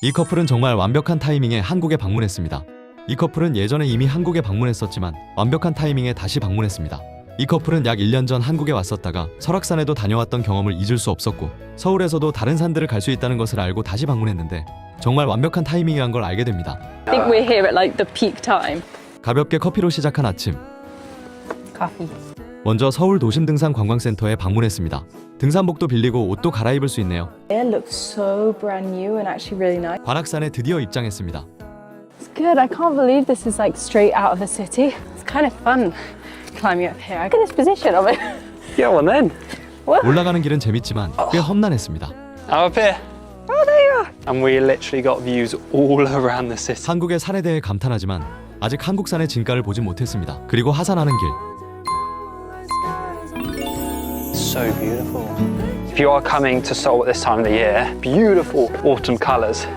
이 커플은 정말 완벽한 타이밍에 한국에 방문했습니다. 이 커플은 예전에 이미 한국에 방문했었지만 완벽한 타이밍에 다시 방문했습니다. 이 커플은 약 1년 전 한국에 왔었다가 설악산에도 다녀왔던 경험을 잊을 수 없었고 서울에서도 다른 산들을 갈 수 있다는 것을 알고 다시 방문했는데 정말 완벽한 타이밍이란 걸 알게 됩니다. I think we're here at like the peak time. 가볍게 커피로 시작한 아침. Coffee. 먼저 서울 도심 등산 관광센터에 방문했습니다. 등산복도 빌리고 옷도 갈아입을 수 있네요. It looks so brand new and actually really nice. 관악산에 드디어 입장했습니다. It's good. I can't believe this is like straight out of the city. It's kind of fun climbing up here. Look at this position of it. Get one then. 올라가는 길은 재밌지만 꽤 험난했습니다. I'm up here. Oh, there you are. And we literally got views all around the city. 한국의 산에 대해 감탄하지만 아직 한국 산의 진가를 보진 못했습니다. 그리고 하산하는 길. So beautiful. If you are coming to Seoul at this time of the year, beautiful autumn colours.